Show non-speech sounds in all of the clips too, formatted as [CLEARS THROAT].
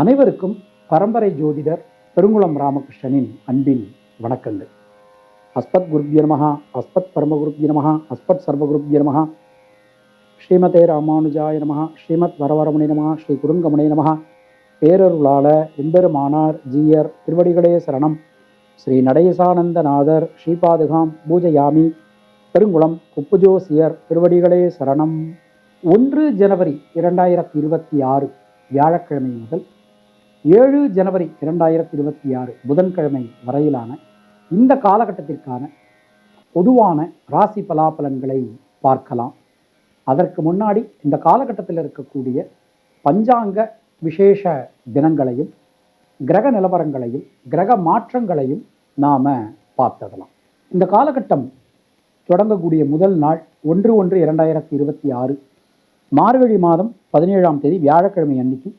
அனைவருக்கும் பரம்பரை ஜோதிடர் பெருங்குளம் ராமகிருஷ்ணனின் அன்பின் வணக்கங்கள். அஸ்பத் குருப்ய நமஹா அஸ்பத் பரமகுருப்ய நமஹா அஸ்பத் சர்வகுருப்ய நமஹா ஸ்ரீமதே ராமானுஜாய நமஹா ஸ்ரீமத் வரவரமுனை நமஹா ஸ்ரீ குருங்கமணி நமஹா பேரருளாள எம்பெருமானார் ஜீயர் திருவடிகளே சரணம். ஸ்ரீ நடேசானந்தநாதர் ஸ்ரீபாதுகாம் பூஜயாமி பெருங்குளம் குப்புஜோசியர் திருவடிகளே சரணம். ஒன்று ஜனவரி இரண்டாயிரத்தி இருபத்தி ஆறு வியாழக்கிழமை முதல் ஏழு ஜனவரி இரண்டாயிரத்தி இருபத்தி ஆறு புதன்கிழமை வரையிலான இந்த காலகட்டத்திற்கான பொதுவான ராசி பலாபலன்களை பார்க்கலாம். அதற்கு முன்னாடி இந்த காலகட்டத்தில் இருக்கக்கூடிய பஞ்சாங்க விசேஷ தினங்களையும் கிரக நிலவரங்களையும் கிரக மாற்றங்களையும் நாம பார்த்துடலாம். இந்த காலகட்டம் தொடங்கக்கூடிய முதல் நாள் ஒன்று ஒன்று இரண்டாயிரத்தி இருபத்தி ஆறு மார்கழி மாதம் பதினேழாம் தேதி வியாழக்கிழமை அன்னைக்கு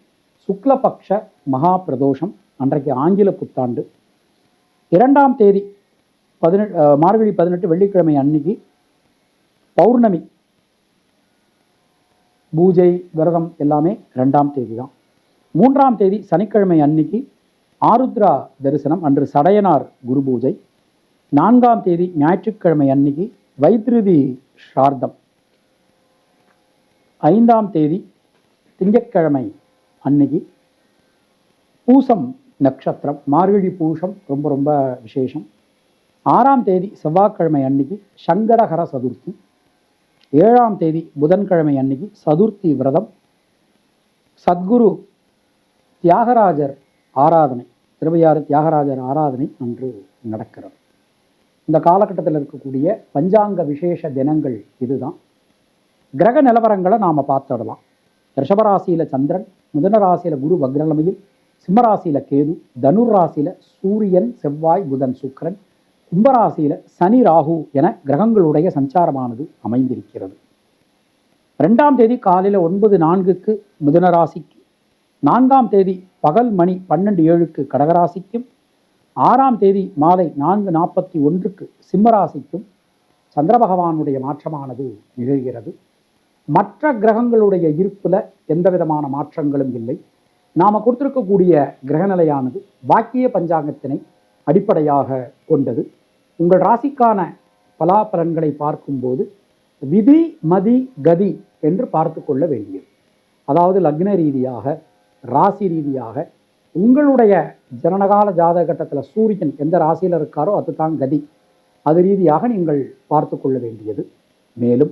சுக்லபக்ஷ மகா பிரதோஷம் அன்றைக்கு ஆங்கில புத்தாண்டு. இரண்டாம் தேதி பதினெட்டு மார்கழி பதினெட்டு வெள்ளிக்கிழமை அன்னைக்கு பௌர்ணமி. பூஜை விரதம் எல்லாமே ரெண்டாம் தேதி தான் மூன்றாம் தேதி சனிக்கிழமை அன்னைக்கு ஆருத்ரா தரிசனம் அன்று சடையனார் குரு பூஜை. நான்காம் தேதி ஞாயிற்றுக்கிழமை அன்னைக்கு வைத்திருதி ஷார்தம் ஐந்தாம் தேதி திங்கட்கிழமை அன்னைக்கு. பூசம் நட்சத்திரம் மார்கழி பூசம் ரொம்ப ரொம்ப விசேஷம். ஆறாம் தேதி செவ்வாய்க்கிழமை அன்னைக்கு சங்கடகர சதுர்த்தி. ஏழாம் தேதி புதன்கிழமை அன்னைக்கு சதுர்த்தி விரதம். சத்குரு தியாகராஜர் ஆராதனை திருவையாறு தியாகராஜர் ஆராதனை அன்று நடக்கிறது. இந்த காலகட்டத்தில் இருக்கக்கூடிய பஞ்சாங்க விசேஷ தினங்கள் இதுதான். கிரக நிலவரங்களை நாம் பார்த்துடலாம். ரிஷபராசியில் சந்திரன் முதன ராசியில் குரு வக்ரலமையில் சிம்மராசியில் கேது தனுர் ராசியில் சூரியன் செவ்வாய் புதன் சுக்கிரன் கும்பராசியில் சனி ராகு என கிரகங்களுடைய சஞ்சாரமானது அமைந்திருக்கிறது. ரெண்டாம் தேதி காலையில் ஒன்பது நான்குக்கு மிதுன ராசிக்கு நான்காம் தேதி பகல் மணி பன்னெண்டு ஏழுக்கு கடகராசிக்கும் ஆறாம் தேதி மாலை நான்கு நாற்பத்தி ஒன்றுக்கு சிம்மராசிக்கும் சந்திர பகவானுடைய மாற்றமானது நிகழ்கிறது. மற்ற கிரகங்களுடைய இருப்பில் எந்த விதமான மாற்றங்களும் இல்லை. நாம் கொடுத்துருக்கக்கூடிய கிரகநிலையானது வாக்கிய பஞ்சாங்கத்தினை அடிப்படையாக கொண்டது. உங்கள் ராசிக்கான பலாபலன்களை பார்க்கும்போது விதி மதி கதி என்று பார்த்து கொள்ள வேண்டியது. அதாவது லக்ன ரீதியாக ராசி ரீதியாக உங்களுடைய ஜனனகால ஜாதக கட்டத்தில் சூரியன் எந்த ராசியில் இருக்காரோ அதுதான் கதி. அது ரீதியாக நீங்கள் பார்த்து கொள்ள வேண்டியது. மேலும்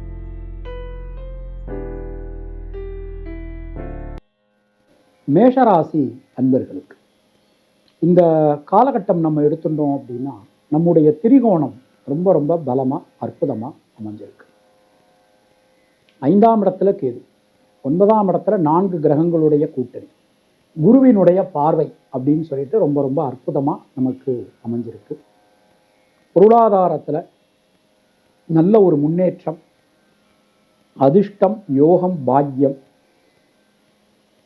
மேஷராசி அன்பர்களுக்கு இந்த காலகட்டம் நம்ம எடுத்துட்டோம் அப்படின்னா நம்முடைய திரிகோணம் ரொம்ப ரொம்ப பலமாக அற்புதமாக அமைஞ்சிருக்கு. ஐந்தாம் இடத்துல கேது ஒன்பதாம் இடத்துல நான்கு கிரகங்களுடைய கூட்டணி குருவினுடைய பார்வை அப்படின்னு சொல்லிட்டு ரொம்ப ரொம்ப அற்புதமாக நமக்கு அமைஞ்சிருக்கு. பொருளாதாரத்தில் நல்ல ஒரு முன்னேற்றம் அதிர்ஷ்டம் யோகம் பாக்கியம்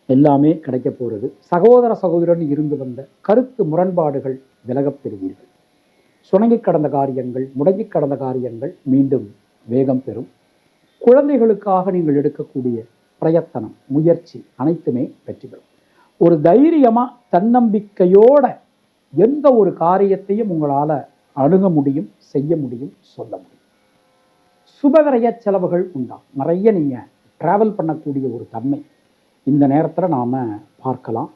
எல்லாமே கிடைக்க போகிறது. சகோதர சகோதரன் இருந்து வந்த கருத்து முரண்பாடுகள் விலகப் பெறுவீர்கள். சுணங்கி கடந்த காரியங்கள் முடங்கி கடந்த காரியங்கள் மீண்டும் வேகம் பெறும். குழந்தைகளுக்காக நீங்கள் எடுக்கக்கூடிய பிரயத்தனம் முயற்சி அனைத்துமே வெற்றி பெறும். ஒரு தைரியமாக தன்னம்பிக்கையோட எந்த ஒரு காரியத்தையும் உங்களால் அணுக முடியும் செய்ய முடியும் சொல்ல முடியும். சுபவிரய செலவுகள் உண்டா நிறைய நீங்கள் ட்ராவல் பண்ணக்கூடிய ஒரு தன்மை. இந்த நேரத்தில் நாம் பார்க்கலாம்.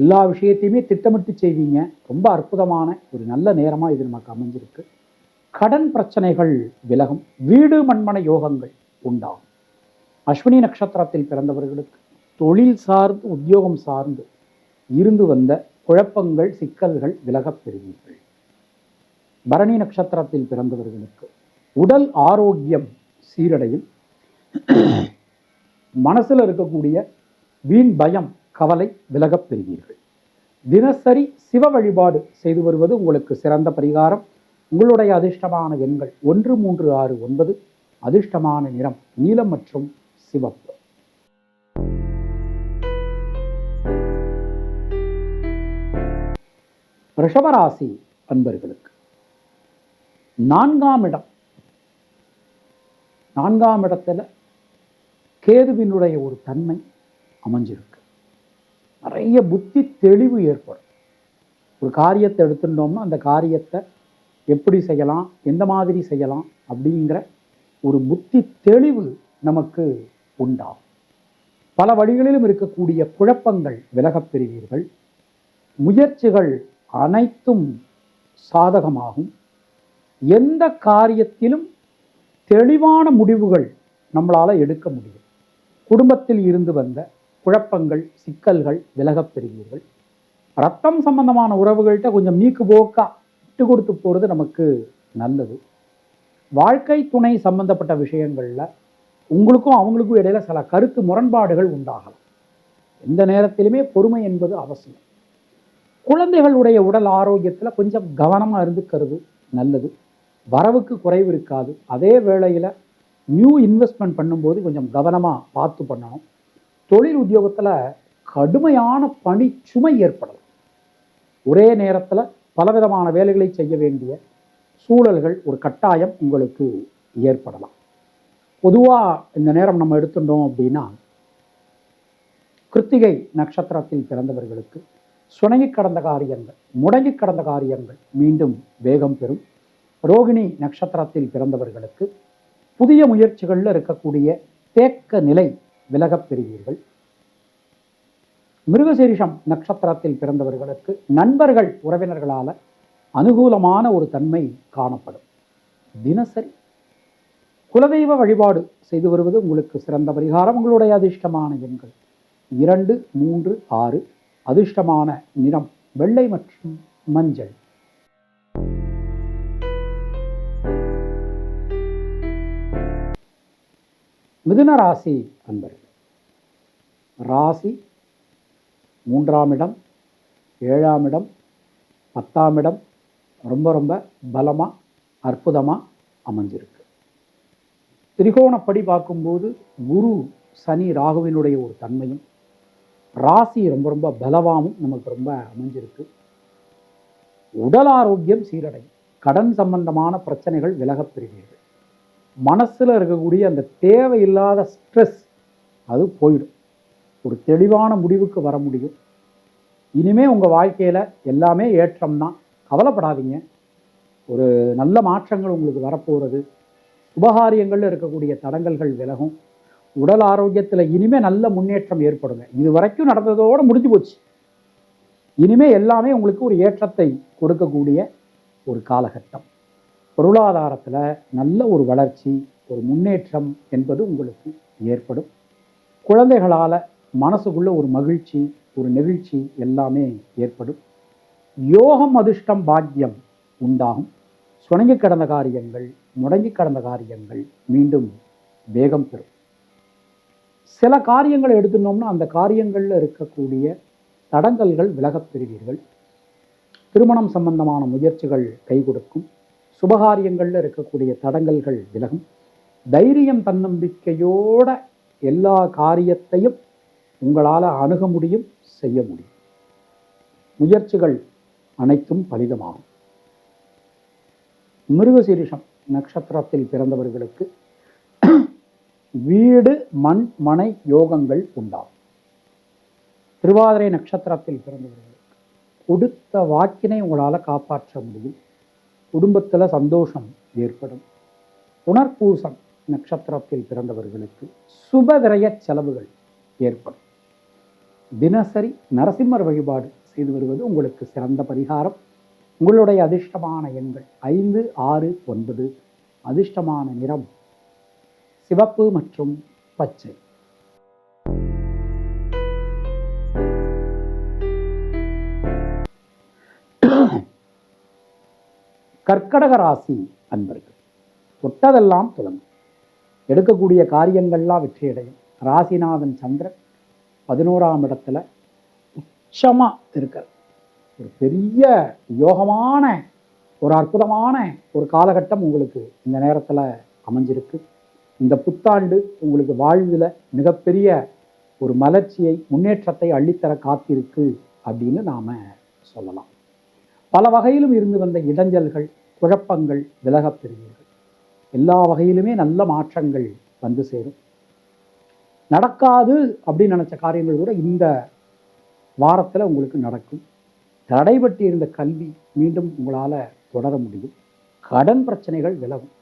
எல்லா விஷயத்தையுமே திட்டமிட்டு செய்வீங்க. ரொம்ப அற்புதமான ஒரு நல்ல நேரமாக இது நமக்கு அமைஞ்சிருக்கு. கடன் பிரச்சனைகள் விலகும். வீடு மண்மன யோகங்கள் உண்டாகும். அஸ்வினி நட்சத்திரத்தில் பிறந்தவர்களுக்கு தொழில் சார்ந்து உத்தியோகம் சார்ந்து இருந்து வந்த குழப்பங்கள் சிக்கல்கள் விலகப் பெறுவீர்கள் பரணி நட்சத்திரத்தில் பிறந்தவர்களுக்கு உடல் ஆரோக்கியம் சீரடையும். மனசுல இருக்கக்கூடிய வீண் பயம் கவலை விலகப் பெறுவீர்கள். தினசரி சிவ வழிபாடு செய்து வருவது உங்களுக்கு சிறந்த பரிகாரம். உங்களுடைய அதிர்ஷ்டமான எண்கள் ஒன்று மூன்று ஆறு ஒன்பது. அதிர்ஷ்டமான நிறம் நீலம் மற்றும் சிவப்பு. ரிஷபராசி அன்பர்களுக்கு நான்காம் இடம். நான்காம் இடத்துல கேதுவினுடைய ஒரு தன்மை அமைஞ்சிருக்கு. நிறைய புத்தி தெளிவு ஏற்படும். ஒரு காரியத்தை எடுத்துட்டோம்னா அந்த காரியத்தை எப்படி செய்யலாம் எந்த மாதிரி செய்யலாம் அப்படிங்கிற ஒரு புத்தி தெளிவு நமக்கு உண்டாகும். பல வழிகளிலும் இருக்கக்கூடிய குழப்பங்கள் விலகப் பெறுவீர்கள் முயற்சிகள் அனைத்தும் சாதகமாகும். எந்த காரியத்திலும் தெளிவான முடிவுகள் நம்மளால் எடுக்க முடியும். குடும்பத்தில் இருந்து வந்த குழப்பங்கள் சிக்கல்கள் விலகப் பெறுவீர்கள். ரத்தம் சம்பந்தமான உறவுகள்கிட்ட கொஞ்சம் நீக்கு போக்கா விட்டு கொடுத்து போகிறது நமக்கு நல்லது. வாழ்க்கை துணை சம்பந்தப்பட்ட விஷயங்களில் உங்களுக்கும் அவங்களுக்கும் இடையில சில கருத்து முரண்பாடுகள் உண்டாகலாம். எந்த நேரத்திலுமே பொறுமை என்பது அவசியம். குழந்தைகளுடைய உடல் ஆரோக்கியத்தில் கொஞ்சம் கவனமாக இருந்துக்கிறது நல்லது. வரவுக்கு குறைவு இருக்காது. அதே வேளையில் நியூ இன்வெஸ்ட்மெண்ட் பண்ணும்போது கொஞ்சம் கவனமாக பார்த்து பண்ணணும். தொழில் உத்தியோகத்தில் கடுமையான பணி சுமை ஏற்படலாம். ஒரே நேரத்தில் பலவிதமான வேலைகளை செய்ய வேண்டிய சூழல்கள் ஒரு கட்டாயம் உங்களுக்கு ஏற்படலாம். பொதுவாக இந்த நேரம் நம்ம எடுத்துட்டோம் அப்படின்னா கிருத்திகை நட்சத்திரத்தில் பிறந்தவர்களுக்கு சுணங்கி கடந்த காரியங்கள் முடங்கி கடந்த காரியங்கள் மீண்டும் வேகம் பெறும். ரோகிணி நட்சத்திரத்தில் பிறந்தவர்களுக்கு புதிய முயற்சிகளில் இருக்கக்கூடிய தேக்க நிலை விலகப் பெறுவீர்கள். மிருகசீரிஷம் நட்சத்திரத்தில் பிறந்தவர்களுக்கு நண்பர்கள் உறவினர்களால அனுகூலமான ஒரு தன்மை காணப்படும். தினசரி குலதெய்வ வழிபாடு செய்து வருவது உங்களுக்கு சிறந்த பரிகாரம். உங்களுடைய அதிர்ஷ்டமான எண்கள் இரண்டு மூன்று ஆறு. அதிர்ஷ்டமான நிறம் வெள்ளை மற்றும் மஞ்சள். மிதுன ராசி அன்பர்கள் ராசி மூன்றாம் இடம் ஏழாம் இடம் பத்தாம் இடம் ரொம்ப ரொம்ப பலமாக அற்புதமாக அமைஞ்சிருக்கு. திரிகோணப்படி பார்க்கும்போது குரு சனி ராகுவினுடைய ஒரு தன்மையும் ராசி ரொம்ப ரொம்ப பலவாகவும் நமக்கு ரொம்ப அமைஞ்சிருக்கு. உடல் ஆரோக்கியம் சீரடையும். கடன் சம்பந்தமான பிரச்சனைகள் விலகப் பெறுவீர்கள். மனசில் இருக்கக்கூடிய அந்த தேவையில்லாத ஸ்ட்ரெஸ் அது போயிடும். ஒரு தெளிவான முடிவுக்கு வர முடியும். இனிமேல் உங்கள் வாழ்க்கையில் எல்லாமே ஏற்றம் தான் கவலைப்படாதீங்க. ஒரு நல்ல மாற்றங்கள் உங்களுக்கு வரப்போகிறது உபகாரியங்களில் இருக்கக்கூடிய தடங்கல்கள் விலகும். உடல் ஆரோக்கியத்தில் இனிமே நல்ல முன்னேற்றம் ஏற்படுங்க. இது வரைக்கும் நடந்ததோடு முடிஞ்சு போச்சு. இனிமேல் எல்லாமே உங்களுக்கு ஒரு ஏற்றத்தை கொடுக்கக்கூடிய ஒரு காலகட்டம். பொருளாதாரத்தில் நல்ல ஒரு வளர்ச்சி ஒரு முன்னேற்றம் என்பது உங்களுக்கு ஏற்படும். குழந்தைகளால் மனசுக்குள்ள ஒரு மகிழ்ச்சி ஒரு நெகிழ்ச்சி எல்லாமே ஏற்படும். யோகம் அதிர்ஷ்டம் பாக்கியம் உண்டாகும். சுணங்கி கடந்த காரியங்கள் முடங்கி கடந்த காரியங்கள் மீண்டும் வேகம் பெறும். சில காரியங்களை எடுத்துனோம்னா அந்த காரியங்களில் இருக்கக்கூடிய தடங்கல்கள் விலகப் பெறுவீர்கள். திருமணம் சம்பந்தமான முயற்சிகள் கை கொடுக்கும் சுபகாரியங்களில் இருக்கக்கூடிய தடங்கல்கள் விலகும். தைரியம் தன்னம்பிக்கையோட எல்லா காரியத்தையும் உங்களால் அணுக முடியும் செய்ய முடியும். முயற்சிகள் அனைத்தும் பலிதமாகும். மிருகசீரிஷம் நட்சத்திரத்தில் பிறந்தவர்களுக்கு வீடு மண் மனை யோகங்கள் உண்டாகும். திருவாதிரை நட்சத்திரத்தில் பிறந்தவர்களுக்கு கொடுத்த வாக்கினை உங்களால் காப்பாற்ற முடியும். குடும்பத்தில் சந்தோஷம் ஏற்படும். புனர்பூசம் நட்சத்திரத்தில் பிறந்தவர்களுக்கு சுபவிரய செலவுகள் ஏற்படும். தினசரி நரசிம்மர் வழிபாடு செய்து வருவது உங்களுக்கு சிறந்த பரிகாரம். உங்களுடைய அதிர்ஷ்டமான எண்கள் ஐந்து ஆறு ஒன்பது. அதிர்ஷ்டமான நிறம் சிவப்பு மற்றும் பச்சை. கர்க்கடக ராசி அன்பர்கள் தொட்டதெல்லாம் தொடங்கும் எடுக்கக்கூடிய காரியங்கள்லாம் வெற்றியடையும். ராசிநாதன் சந்திரன் பதினோராம் இடத்துல உச்சமாக இருக்கிறது ஒரு பெரிய யோகமான ஒரு அற்புதமான ஒரு காலகட்டம் உங்களுக்கு இந்த நேரத்தில் அமைஞ்சிருக்கு. இந்த புத்தாண்டு உங்களுக்கு வாழ்வில் மிகப்பெரிய ஒரு மலர்ச்சியை முன்னேற்றத்தை அள்ளித்தர காத்திருக்கு அப்படின்னு நாம் சொல்லலாம். பல வகையிலும் இருந்து வந்த இடைஞ்சல்கள் குழப்பங்கள் விலகப் பெறுவீர்கள் எல்லா வகையிலுமே நல்ல மாற்றங்கள் வந்து சேரும். நடக்காது அப்படின்னு நினச்ச காரியங்கள் கூட இந்த வாரத்தில் உங்களுக்கு நடக்கும். தடைபட்டு இருந்த கல்வி மீண்டும் உங்களால் தொடர முடியும். கடன் பிரச்சனைகள் விலகும்.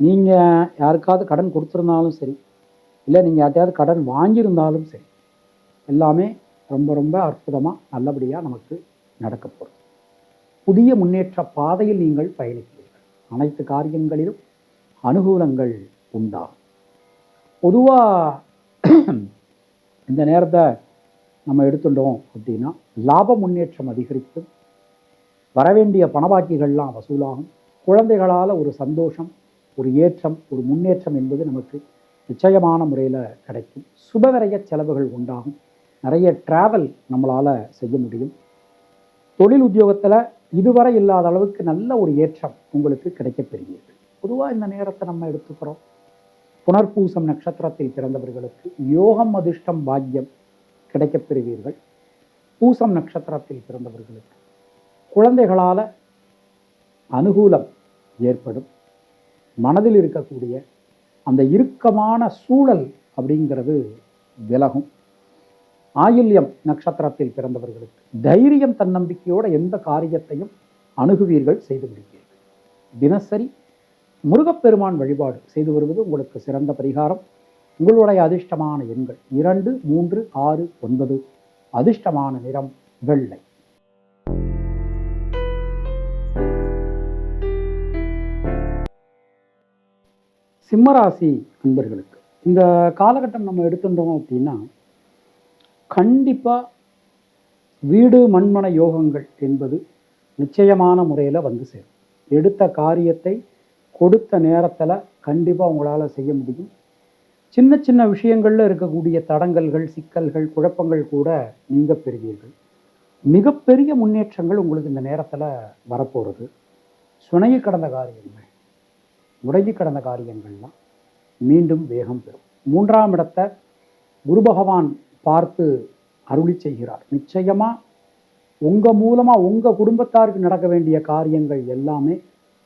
நீங்கள் யாருக்காவது கடன் கொடுத்துருந்தாலும் சரி இல்லை நீங்கள் யார்ட்டையாவது கடன் வாங்கியிருந்தாலும் சரி எல்லாமே ரொம்ப ரொம்ப அற்புதமாக நல்லபடியாக நமக்கு நடக்க போகிறது புதிய முன்னேற்ற பாதையில் நீங்கள் பயணிக்கிறீர்கள். அனைத்து காரியங்களிலும் அனுகூலங்கள் உண்டாகும். பொதுவாக [CLEARS THROAT] இந்த நேரத்தை நம்ம எடுத்துட்டோம் அப்படின்னா லாப முன்னேற்றம் அதிகரித்து வரவேண்டிய பணபாக்கிகள்லாம் வசூலாகும் குழந்தைகளால் ஒரு சந்தோஷம் ஒரு ஏற்றம் ஒரு முன்னேற்றம் என்பது நமக்கு நிச்சயமான முறையில் கிடைக்கும். சுபவிரய செலவுகள் உண்டாகும். நிறைய டிராவல் நம்மளால் செய்ய முடியும். தொழில் உத்தியோகத்தில் இதுவரை இல்லாத அளவுக்கு நல்ல ஒரு ஏற்றம் உங்களுக்கு கிடைக்கப்பெறுவீர்கள் பொதுவாக இந்த நேரத்தை நம்ம எடுத்துக்கிறோம். புனர்பூசம் நட்சத்திரத்தில் பிறந்தவர்களுக்கு யோகம் அதிர்ஷ்டம் பாக்கியம் கிடைக்கப்பெறுவீர்கள். பூசம் நட்சத்திரத்தில் பிறந்தவர்களுக்கு குழந்தைகளால் அனுகூலம் ஏற்படும். மனதில் இருக்கக்கூடிய அந்த இறுக்கமான சூழல் அப்படிங்கிறது விலகும். ஆயில்யம் நட்சத்திரத்தில் பிறந்தவர்களுக்கு தைரியம் தன்னம்பிக்கையோட எந்த காரியத்தையும் அணுகுவீர்கள் செய்து முடிப்பீர்கள். தினசரி முருகப்பெருமான் வழிபாடு செய்து வருவது உங்களுக்கு சிறந்த பரிகாரம். உங்களுடைய அதிர்ஷ்டமான எண்கள் இரண்டு மூன்று ஆறு ஒன்பது. அதிர்ஷ்டமான நிறம் வெள்ளை. சிம்மராசி அன்பர்களுக்கு இந்த காலகட்டம் நம்ம எடுத்துட்டோம் அப்படின்னா கண்டிப்பாக வீடு மண்மன யோகங்கள் என்பது நிச்சயமான முறையில் வந்து சேரும். எடுத்த காரியத்தை கொடுத்த நேரத்தில் கண்டிப்பாக உங்களால் செய்ய முடியும். சின்ன சின்ன விஷயங்களில் இருக்கக்கூடிய தடங்கல்கள் சிக்கல்கள் குழப்பங்கள் கூட நீங்க பெறுவீர்கள். மிகப்பெரிய முன்னேற்றங்கள் உங்களுக்கு இந்த நேரத்தில் வரப்போகிறது சுனையை கடந்த காரியங்கள் முடங்கி கடந்த காரியங்கள்லாம் மீண்டும் வேகம் பெறும். மூன்றாம் இடத்தை குரு பகவான் பார்த்து அருளி செய்கிறார். நிச்சயமாக உங்கள் மூலமாக உங்கள் குடும்பத்தாருக்கு நடக்க வேண்டிய காரியங்கள் எல்லாமே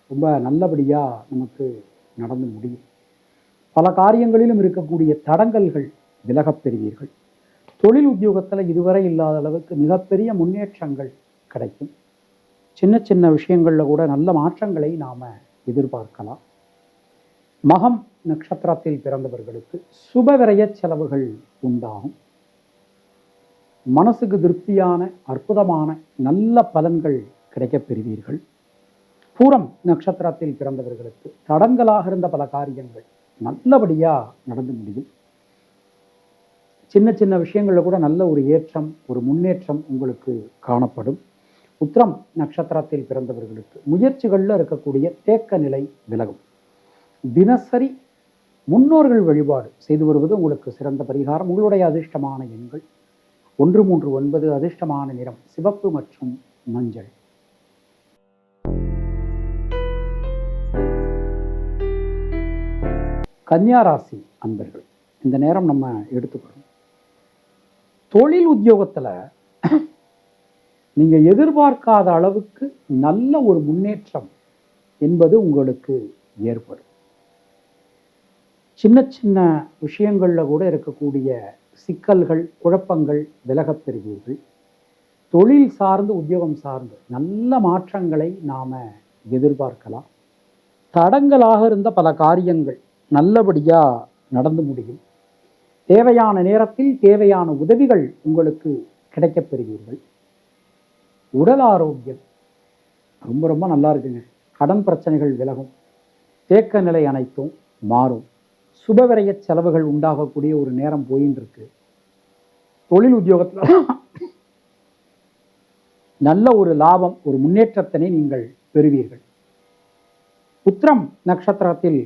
ரொம்ப நல்லபடியாக நமக்கு நடந்து முடியும். பல காரியங்களிலும் இருக்கக்கூடிய தடங்கல்கள் விலகப் பெறுவீர்கள். தொழில் உத்தியோகத்தில் இதுவரை இல்லாத அளவுக்கு மிகப்பெரிய முன்னேற்றங்கள் கிடைக்கும். சின்ன சின்ன விஷயங்களில் கூட நல்ல மாற்றங்களை நாம் எதிர்பார்க்கலாம். மகம் நட்சத்திரத்தில் பிறந்தவர்களுக்கு சுபவிரய செலவுகள் உண்டாகும். மனசுக்கு திருப்தியான அற்புதமான நல்ல பலன்கள் கிடைக்கப் பெறுவீர்கள். பூரம் நட்சத்திரத்தில் பிறந்தவர்களுக்கு தடங்களாக இருந்த பல காரியங்கள் நல்லபடியாக நடந்து முடியும். சின்ன சின்ன விஷயங்களில் கூட நல்ல ஒரு ஏற்றம் ஒரு முன்னேற்றம் உங்களுக்கு காணப்படும். உத்திரம் நட்சத்திரத்தில் பிறந்தவர்களுக்கு முயற்சிகளில் இருக்கக்கூடிய தேக்க நிலை விலகும். தினசரி முன்னோர்கள் வழிபாடு செய்து வருவது உங்களுக்கு சிறந்த பரிகாரம். உங்களுடைய அதிர்ஷ்டமான எண்கள் ஒன்று மூன்று ஒன்பது அதிர்ஷ்டமான நிறம் சிவப்பு மற்றும் மஞ்சள். கன்னியா ராசி அன்பர்கள் இந்த நேரம் நம்ம எடுத்துக்கிறோம் தொழில் உத்தியோகத்தில் நீங்கள் எதிர்பார்க்காத அளவுக்கு நல்ல ஒரு முன்னேற்றம் என்பது உங்களுக்கு ஏற்படும். சின்ன சின்ன விஷயங்களில் கூட இருக்கக்கூடிய சிக்கல்கள் குழப்பங்கள் விலகப் பெறுவீர்கள். தொழில் சார்ந்து உத்தியோகம் சார்ந்து நல்ல மாற்றங்களை நாம் எதிர்பார்க்கலாம். தடங்கலாக இருந்த பல காரியங்கள் நல்லபடியாக நடந்து முடியும். தேவையான நேரத்தில் தேவையான உதவிகள் உங்களுக்கு கிடைக்கப் பெறுவீர்கள். உடல் ஆரோக்கியம் ரொம்ப ரொம்ப நல்லா இருக்குங்க. கடன் பிரச்சனைகள் விலகும். தேக்க நிலை அனைத்தும் மாறும். சுபவிரைய செலவுகள் உண்டாகக்கூடிய ஒரு நேரம் போயின்னு இருக்கு தொழில் உத்தியோகத்தில் [LAUGHS] நல்ல ஒரு லாபம் ஒரு முன்னேற்றத்தினை நீங்கள் பெறுவீர்கள். உத்திரம் நட்சத்திரத்தில்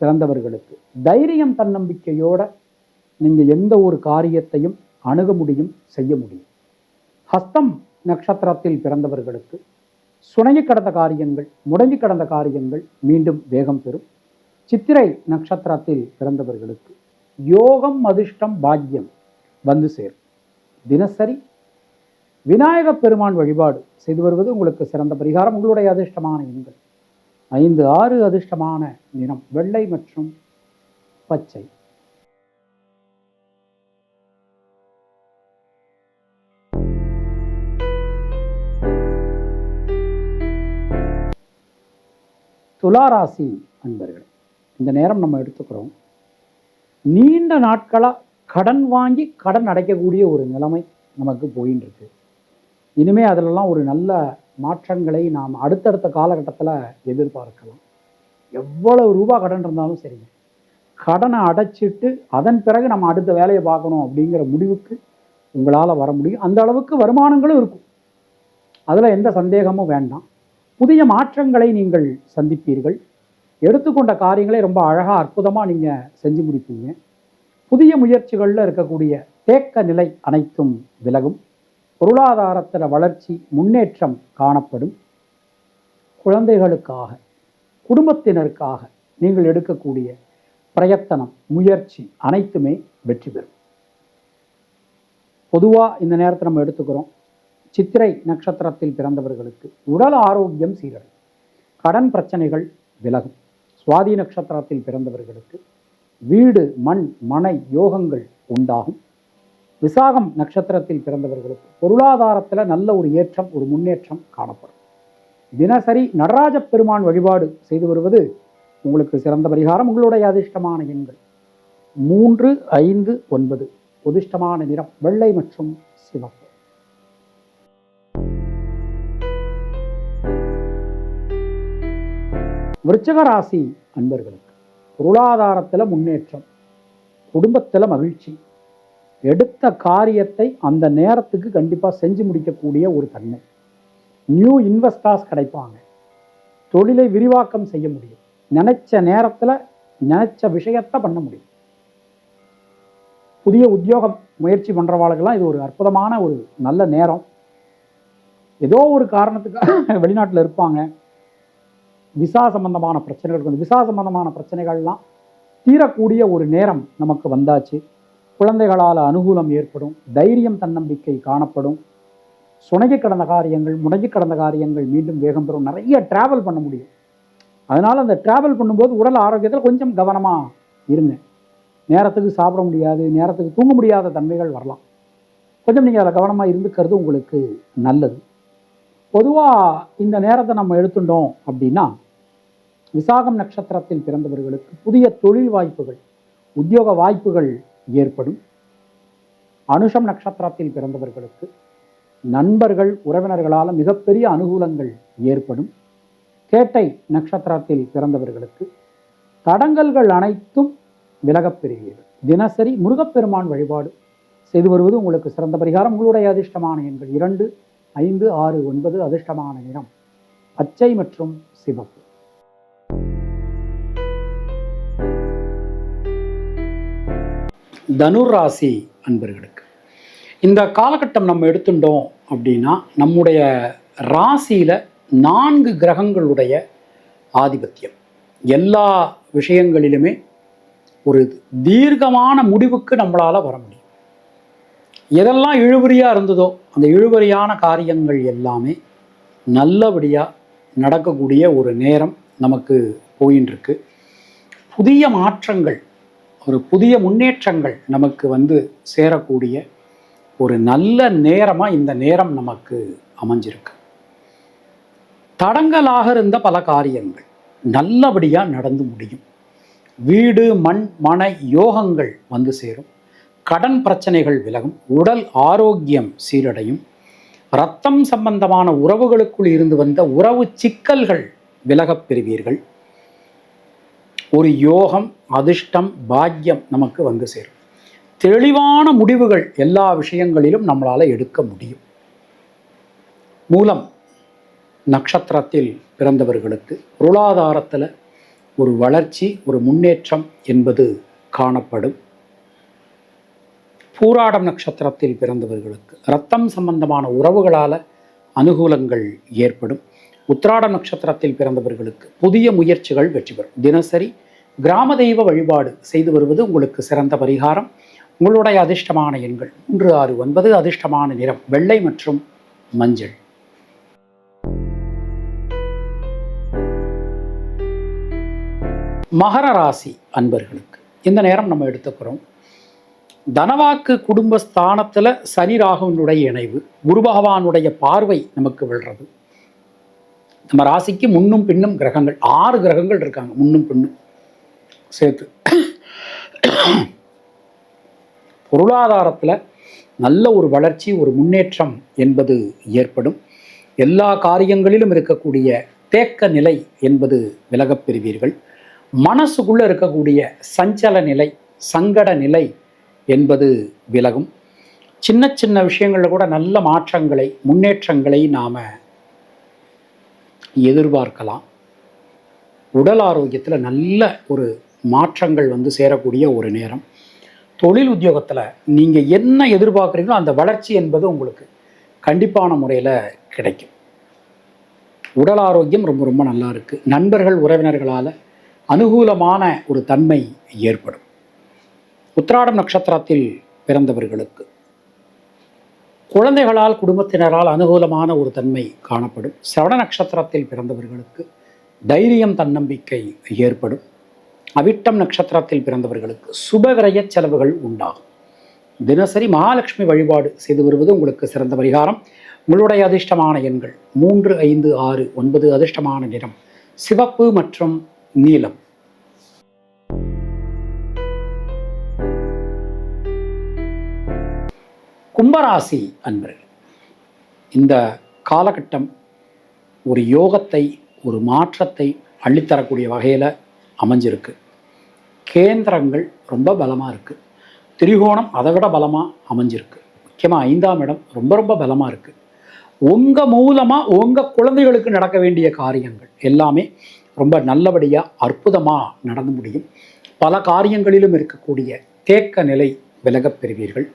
பிறந்தவர்களுக்கு தைரியம் தன்னம்பிக்கையோட நீங்க எந்த ஒரு காரியத்தையும் அணுக முடியும் செய்ய முடியும். ஹஸ்தம் நட்சத்திரத்தில் பிறந்தவர்களுக்கு சுணங்கி கடந்த காரியங்கள் முடங்கி கடந்த காரியங்கள் மீண்டும் வேகம் பெறும். சித்திரை நட்சத்திரத்தில் பிறந்தவர்களுக்கு யோகம் அதிர்ஷ்டம் பாக்கியம் வந்து சேரும். தினசரி விநாயக பெருமான் வழிபாடு செய்து வருவது உங்களுக்கு சிறந்த பரிகாரம். உங்களுடைய அதிர்ஷ்டமான எண்கள். ஐந்து ஆறு அதிர்ஷ்டமான நிறம் வெள்ளை மற்றும் பச்சை. துளாராசி அன்பர்கள் இந்த நேரம் நம்ம எடுத்துக்கிறோம். நீண்ட நாட்களாக கடன் வாங்கி கடன் அடைக்கக்கூடிய ஒரு நிலைமை நமக்கு போயின்னு இருக்கு இனிமேல் அதிலெல்லாம் ஒரு நல்ல மாற்றங்களை நாம் அடுத்தடுத்த காலகட்டத்தில் எதிர்பார்க்கலாம். எவ்வளவு ரூபா கடன் இருந்தாலும் சரிங்க கடனை அடைச்சிட்டு அதன் பிறகு நம்ம அடுத்த வேலையை பார்க்கணும் அப்படிங்கிற முடிவுக்கு உங்களால் வர முடியும். அந்த அளவுக்கு வருமானங்களும் இருக்கும். அதில் எந்த சந்தேகமும் வேண்டாம். புதிய மாற்றங்களை நீங்கள் சந்திப்பீர்கள். எடுத்துக்கொண்ட காரியங்களை ரொம்ப அழகாக அற்புதமாக நீங்கள் செஞ்சு முடிப்பீங்க. புதிய முயற்சிகளில் இருக்கக்கூடிய தேக்க நிலை அனைத்தும் விலகும். பொருளாதாரத்தில் வளர்ச்சி முன்னேற்றம் காணப்படும். குழந்தைகளுக்காக குடும்பத்தினருக்காக நீங்கள் எடுக்கக்கூடிய பிரயத்தனம் முயற்சி அனைத்துமே வெற்றி பெறும். பொதுவாக இந்த நேரத்தை நம்ம எடுத்துக்கிறோம். சித்திரை நட்சத்திரத்தில் பிறந்தவர்களுக்கு உடல் ஆரோக்கியம் சீரடையும். கடன் பிரச்சனைகள் விலகும். சுவாதி நட்சத்திரத்தில் பிறந்தவர்களுக்கு வீடு மண் மனை யோகங்கள் உண்டாகும். விசாகம் நட்சத்திரத்தில் பிறந்தவர்களுக்கு பொருளாதாரத்தில் நல்ல ஒரு ஏற்றம் ஒரு முன்னேற்றம் காணப்படும். தினசரி நடராஜ பெருமான் வழிபாடு செய்து வருவது உங்களுக்கு சிறந்த பரிகாரம் உங்களுடைய அதிர்ஷ்டமான எண்கள். மூன்று ஐந்து ஒன்பது அதிர்ஷ்டமான நிறம் வெள்ளை மற்றும் சிவப்பு. விருச்சக ராசி அன்பர்களுக்கு பொருளாதாரத்தில் முன்னேற்றம் குடும்பத்தில் மகிழ்ச்சி எடுத்த காரியத்தை அந்த நேரத்துக்கு கண்டிப்பாக செஞ்சு முடிக்கக்கூடிய ஒரு தன்மை. நியூ இன்வெஸ்டார்ஸ் கிடைப்பாங்க. தொழிலை விரிவாக்கம் செய்ய முடியும். நினைச்ச நேரத்தில் நினைச்ச விஷயத்தை பண்ண முடியும். புதிய உத்தியோக முயற்சி பண்ணுறவாளுக்கெல்லாம் இது ஒரு அற்புதமான ஒரு நல்ல நேரம். ஏதோ ஒரு காரணத்துக்காக [LAUGHS] வெளிநாட்டில் இருப்பாங்க. விசா சம்பந்தமான பிரச்சனைகள் இருக்கும் விசா சம்பந்தமான பிரச்சனைகள்லாம் தீரக்கூடிய ஒரு நேரம் நமக்கு வந்தாச்சு. குழந்தைகளால் அனுகூலம் ஏற்படும். தைரியம் தன்னம்பிக்கை காணப்படும். சுணங்கி கடந்த காரியங்கள் முடங்கி கடந்த காரியங்கள் மீண்டும் வேகம் பெறும். நிறைய டிராவல் பண்ண முடியும். அதனால் அந்த டிராவல் பண்ணும்போது உடல் ஆரோக்கியத்தில் கொஞ்சம் கவனமாக இருங்க. நேரத்துக்கு சாப்பிட முடியாது நேரத்துக்கு தூங்க முடியாத தன்மைகள் வரலாம். கொஞ்சம் நீங்கள் அதில் கவனமாக இருந்துக்கிறது உங்களுக்கு நல்லது. பொதுவாக இந்த நேரத்தை நம்ம எடுத்துட்டோம் அப்படின்னா விசாகம் நட்சத்திரத்தில் பிறந்தவர்களுக்கு புதிய தொழில் வாய்ப்புகள் உத்தியோக வாய்ப்புகள் ஏற்படும். அனுஷம் நட்சத்திரத்தில் பிறந்தவர்களுக்கு நண்பர்கள் உறவினர்களால் மிகப்பெரிய அனுகூலங்கள் ஏற்படும். கேட்டை நட்சத்திரத்தில் பிறந்தவர்களுக்கு தடங்கல்கள் அனைத்தும் விலகப் பெறுவீர்கள். தினசரி முருகப்பெருமான் வழிபாடு செய்து வருவது உங்களுக்கு சிறந்த பரிகாரம். உங்களுடைய அதிர்ஷ்டமான எண்கள் இரண்டு ஐந்து ஆறு ஒன்பது அதிர்ஷ்டமான இடம் பச்சை மற்றும் சிவப்பு. தனுர் ராசி அன்பர்களுக்கு. இந்த காலகட்டம் நம்ம எடுத்துட்டோம் அப்படின்னா நம்முடைய ராசியில் நான்கு கிரகங்களுடைய ஆதிபத்தியம். எல்லா விஷயங்களிலுமே ஒரு தீர்க்கமான முடிவுக்கு நம்மளால் வர முடியும். எதெல்லாம் இழுபறியாக இருந்ததோ அந்த இழுபறியான காரியங்கள் எல்லாமே நல்லபடியாக நடக்கக்கூடிய ஒரு நேரம் நமக்கு போயின்னு இருக்கு புதிய மாற்றங்கள் ஒரு புதிய முன்னேற்றங்கள் நமக்கு வந்து சேரக்கூடிய ஒரு நல்ல நேரமாக இந்த நேரம் நமக்கு அமைஞ்சிருக்கு. தடங்கலாக இருந்த பல காரியங்கள் நல்லபடியாக நடந்து முடியும். வீடு மண் மன யோகங்கள் வந்து சேரும். கடன் பிரச்சனைகள் விலகும். உடல் ஆரோக்கியம் சீரடையும். ரத்தம் சம்பந்தமான உறவுகளுக்குள் இருந்து வந்த உறவு சிக்கல்கள் விலகப் பெறுவீர்கள். ஒரு யோகம் அதிர்ஷ்டம் பாக்கியம் நமக்கு வந்து சேரும். தெளிவான முடிவுகள் எல்லா விஷயங்களிலும் நம்மளால் எடுக்க முடியும். மூலம் நட்சத்திரத்தில் பிறந்தவர்களுக்கு பொருளாதாரத்தில் ஒரு வளர்ச்சி ஒரு முன்னேற்றம் என்பது காணப்படும். பூராடம் நட்சத்திரத்தில் பிறந்தவர்களுக்கு ரத்தம் சம்பந்தமான உறவுகளால் அனுகூலங்கள் ஏற்படும். உத்திராட நட்சத்திரத்தில் பிறந்தவர்களுக்கு புதிய முயற்சிகள் வெற்றி பெறும். தினசரி கிராம தெய்வ வழிபாடு செய்து வருவது உங்களுக்கு சிறந்த பரிகாரம். உங்களுடைய அதிர்ஷ்டமான எண்கள் மூன்று ஆறு ஒன்பது அதிர்ஷ்டமான நிறம் வெள்ளை மற்றும் மஞ்சள். மகர ராசி அன்பர்களுக்கு இந்த நேரம் நம்ம எடுத்துக்கிறோம். தனவாக்கு குடும்பஸ்தானத்தில் சனி ராகவனுடைய இணைவு குரு பகவானுடைய பார்வை நமக்கு விழுறது. நம்ம ராசிக்கு முன்னும் பின்னும் கிரகங்கள் ஆறு கிரகங்கள் இருக்காங்க முன்னும் பின்னும் சேர்த்து. பொருளாதாரத்தில் நல்ல ஒரு வளர்ச்சி ஒரு முன்னேற்றம் என்பது ஏற்படும். எல்லா காரியங்களிலும் இருக்கக்கூடிய தேக்க நிலை என்பது விலகப் பெறுவீர்கள். மனசுக்குள்ளே இருக்கக்கூடிய சஞ்சல நிலை சங்கட நிலை என்பது விலகும். சின்ன சின்ன விஷயங்களில் கூட நல்ல மாற்றங்களை முன்னேற்றங்களை நாம் எதிர்பார்க்கலாம். உடல் ஆரோக்கியத்தில் நல்ல ஒரு மாற்றங்கள் வந்து சேரக்கூடிய ஒரு நேரம். தொழில் உத்தியோகத்தில் நீங்கள் என்ன எதிர்பார்க்குறீங்களோ அந்த வளர்ச்சி என்பது உங்களுக்கு கண்டிப்பான முறையில் கிடைக்கும். உடல் ஆரோக்கியம் ரொம்ப ரொம்ப நல்லா இருக்குது நண்பர்கள் உறவினர்களால் அனுகூலமான ஒரு தன்மை ஏற்படும். உத்திராடம் நட்சத்திரத்தில் பிறந்தவர்களுக்கு குழந்தைகளால் குடும்பத்தினரால் அனுகூலமான ஒரு தன்மை காணப்படும். சவண நட்சத்திரத்தில் பிறந்தவர்களுக்கு தைரியம் தன்னம்பிக்கை ஏற்படும். அவிட்டம் நட்சத்திரத்தில் பிறந்தவர்களுக்கு சுபகிரய செலவுகள் உண்டாகும். தினசரி மகாலட்சுமி வழிபாடு செய்து வருவது உங்களுக்கு சிறந்த பரிகாரம். உங்களுடைய அதிர்ஷ்டமான எண்கள் மூன்று ஐந்து ஆறு ஒன்பது அதிர்ஷ்டமான நிறம். சிவப்பு மற்றும் நீலம். கும்பராசி அன்பர்கள் இந்த காலகட்டம் ஒரு யோகத்தை ஒரு மாற்றத்தை அள்ளித்தரக்கூடிய வகையில் அமைஞ்சிருக்கு. கேந்திரங்கள் ரொம்ப பலமாக இருக்குது திரிகோணம் அதை விட பலமாக அமைஞ்சிருக்கு. முக்கியமாக ஐந்தாம் இடம் ரொம்ப ரொம்ப பலமாக இருக்குது உங்கள் மூலமாக உங்கள் குழந்தைகளுக்கு நடக்க வேண்டிய காரியங்கள் எல்லாமே ரொம்ப நல்லபடியாக அற்புதமாக நடந்து முடியும். பல காரியங்களிலும் இருக்கக்கூடிய தேக்க நிலை விலகப் பெறுவீர்கள்.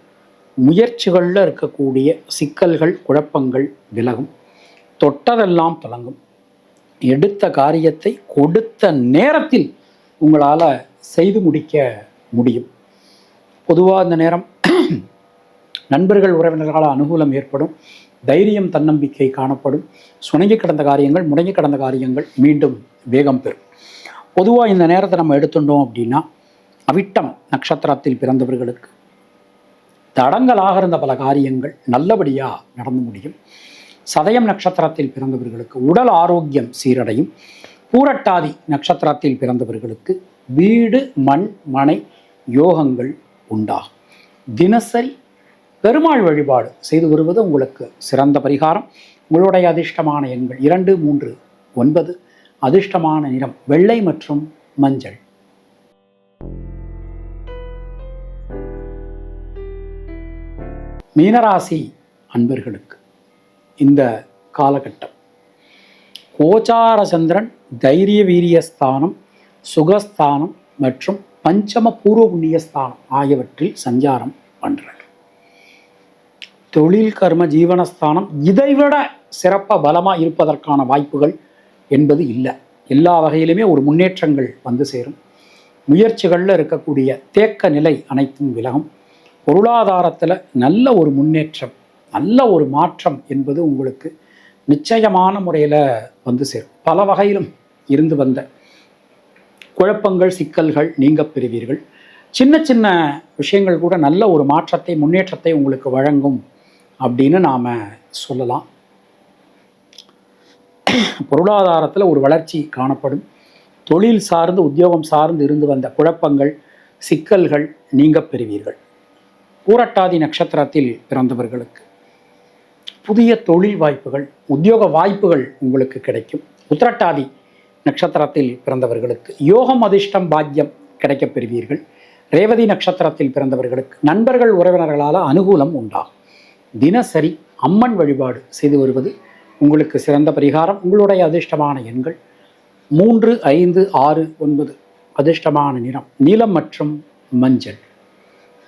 முயற்சிகளில் இருக்கக்கூடிய சிக்கல்கள் குழப்பங்கள் விலகும். தொட்டதெல்லாம் தொடங்கும். எடுத்த காரியத்தை கொடுத்த நேரத்தில் உங்களால் செய்து முடிக்க முடியும். பொதுவாக இந்த நேரம் [CLEARS THROAT] நண்பர்கள் உறவினர்களால் அனுகூலம் ஏற்படும். தைரியம் தன்னம்பிக்கை காணப்படும். சுணங்கி கிடந்த காரியங்கள் முடங்கி கிடந்த காரியங்கள் மீண்டும் வேகம் பெறும். பொதுவாக இந்த நேரத்தை நம்ம எடுத்துட்டோம் அப்படின்னா அவிட்டம் நட்சத்திரத்தில் பிறந்தவர்களுக்கு தடங்களாக இருந்த பல காரியங்கள் நல்லபடியாக நடந்து முடியும். சதயம் நட்சத்திரத்தில் பிறந்தவர்களுக்கு உடல் ஆரோக்கியம் சீரடையும். பூரட்டாதி நட்சத்திரத்தில் பிறந்தவர்களுக்கு வீடு மண் மனை யோகங்கள் உண்டாகும். தினசரி பெருமாள் வழிபாடு செய்து வருவது உங்களுக்கு சிறந்த பரிகாரம். உங்களுடைய அதிர்ஷ்டமான எண்கள் இரண்டு மூன்று ஒன்பது. அதிர்ஷ்டமான நிறம் வெள்ளை மற்றும் மஞ்சள். மீனராசி அன்பர்களுக்கு இந்த காலகட்டம். கோச்சார சந்திரன் தைரிய வீரியஸ்தானம் சுகஸ்தானம் மற்றும் பஞ்சம பூர்வ புண்ணியஸ்தானம் ஆகியவற்றில் சஞ்சாரம் பண்ணுறார் தொழில் கர்ம ஜீவனஸ்தானம் இதைவிட சிறப்பாக பலமாக இருப்பதற்கான வாய்ப்புகள் என்பது இல்லை. எல்லா வகையிலுமே ஒரு முன்னேற்றங்கள் வந்து சேரும். முயற்சிகளில் இருக்கக்கூடிய தேக்க நிலை அனைத்தும் விலகும். பொருளாதாரத்தில் நல்ல ஒரு முன்னேற்றம் நல்ல ஒரு மாற்றம் என்பது உங்களுக்கு நிச்சயமான முறையில் வந்து சேரும். பல வகையிலும் இருந்து வந்த குழப்பங்கள் சிக்கல்கள் நீங்க பெறுவீர்கள். சின்ன சின்ன விஷயங்கள் கூட நல்ல ஒரு மாற்றத்தை முன்னேற்றத்தை உங்களுக்கு வழங்கும் அப்படின்னு நாம் சொல்லலாம். பொருளாதாரத்தில் ஒரு வளர்ச்சி காணப்படும். தொழில் சார்ந்து உத்தியோகம் சார்ந்து இருந்து வந்த குழப்பங்கள் சிக்கல்கள் நீங்க பெறுவீர்கள். பூரட்டாதி நட்சத்திரத்தில் பிறந்தவர்களுக்கு புதிய தொழில் வாய்ப்புகள் உத்தியோக வாய்ப்புகள் உங்களுக்கு கிடைக்கும். உத்திரட்டாதி நட்சத்திரத்தில் பிறந்தவர்களுக்கு யோகம் அதிர்ஷ்டம் பாக்கியம் கிடைக்கப் பெறுவீர்கள். ரேவதி நட்சத்திரத்தில் பிறந்தவர்களுக்கு நண்பர்கள் உறவினர்களால் அனுகூலம் உண்டாகும். தினசரி அம்மன் வழிபாடு செய்து வருவது உங்களுக்கு சிறந்த பரிகாரம். உங்களுடைய அதிர்ஷ்டமான எண்கள் மூன்று ஐந்து ஆறு ஒன்பது. அதிர்ஷ்டமான நிறம் நீலம் மற்றும் மஞ்சள்.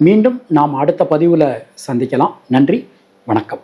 மீண்டும் நாம் அடுத்த பதிவில் சந்திக்கலாம். நன்றி வணக்கம்.